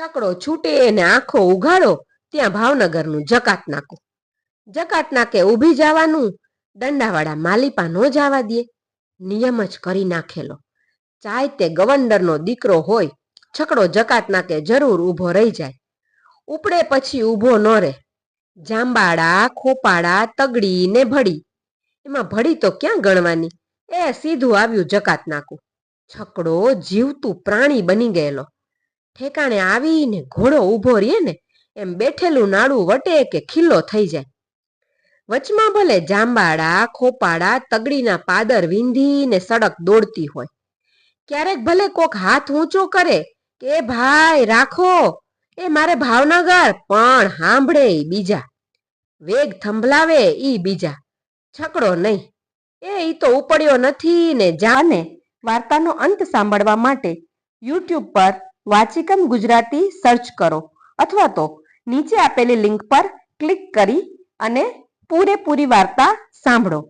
છકડો છૂટે એને આંખો ઉઘાડો, ત્યાં ભાવનગરનું જકાત નાકું જકાત નાકે ઊભી જવાનું, દંડાવાળા માલિપા નો જવા દે. નિયમ જ કરી નાખેલો. ચાય તે ગવંડરનો દીકરો હોય, છકડો જકાત નાકે જરૂર ઊભો રહી જાય. ઉપડે પછી ઊભો ન રહે. જાંબાળા ખોપાડા તગડી ને ભડી. એમાં ભડી તો ક્યાં ગણવાની? એ સીધું આવ્યું જકાત નાકું છકડો જીવતું પ્રાણી બની ગયેલો. ઠેકાણે આવીને ઘોડો ઊભો રહીએ ને, એમ બેઠેલું નાડું વટે કે ખીલ્લો થઈ જાય. વચમાં ભલે જાંબાડા, ખોપાડા, તગડીના પાદર વિંધીને સડક દોડતી હોય. ક્યારેક ભલે કોક હાથ ઊંચો કરે, કે ભાઈ, રાખો, એ મારે ભાવનગર, પણ સાંભળે ઈ બીજા. વેગ થંભલાવે ઈ બીજા. છકડો નહીં. એ ઈ તો ઉપડ્યો નથી ને જાને વાર્તાનો અંત સાંભળવા માટે યુટ્યુબ પર વાચિકમ ગુજરાતી સર્ચ કરો અથવા તો નીચે આપેલી લિંક પર ક્લિક કરી અને પૂરેપૂરી વાર્તા સાંભળો.